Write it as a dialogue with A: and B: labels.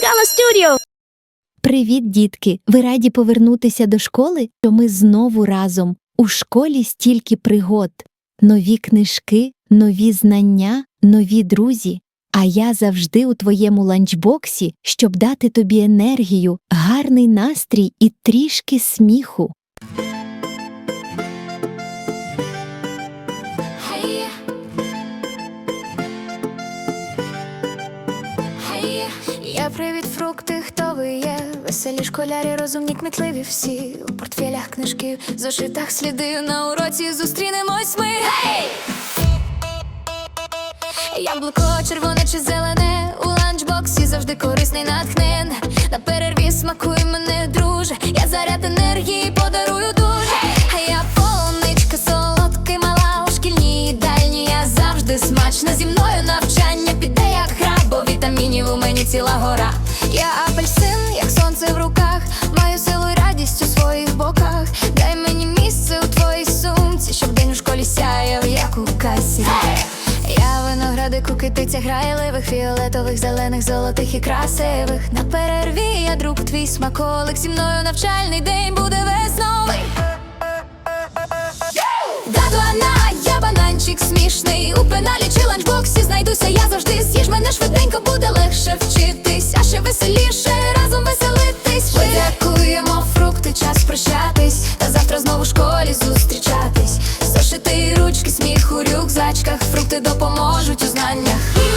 A: Studio!
B: Привіт, дітки! Ви раді повернутися до школи? Що ми знову разом. У школі стільки пригод, нові книжки, нові знання, нові друзі. А я завжди у твоєму ланчбоксі, щоб дати тобі енергію, гарний настрій і трішки сміху.
C: Hey. Я привіт, фрукти, хто ви є? Веселі школярі, розумні, кмітливі всі. У портфелях книжки, в зошитах сліди. На уроці зустрінемось ми. Гей! Яблуко червоне чи зелене у ланчбоксі завжди корисний натхнен. На перерві смакуй мене, друже. Я заряд енергії подарую ціла гора. Я апельсин, як сонце в руках, маю силу і радість у своїх боках. Дай мені місце у твоїй сумці, щоб день у школі сяяв, як у касі. Я виноградику китиця грайливих, фіолетових, зелених, золотих і красивих. На перерві я друг твій смаколик. Зі мною навчальний день буде весь я смішний. У пеналі чи ланчбоксі знайдуся, я завжди з'їж мене швиденько буде легше вчитись, а ще веселіше разом веселитись. Подякуємо фрукти, час прощатись. Та завтра знову в школі зустрічатись. Зошити ручки, сміх у рюкзачках, фрукти допоможуть у знаннях.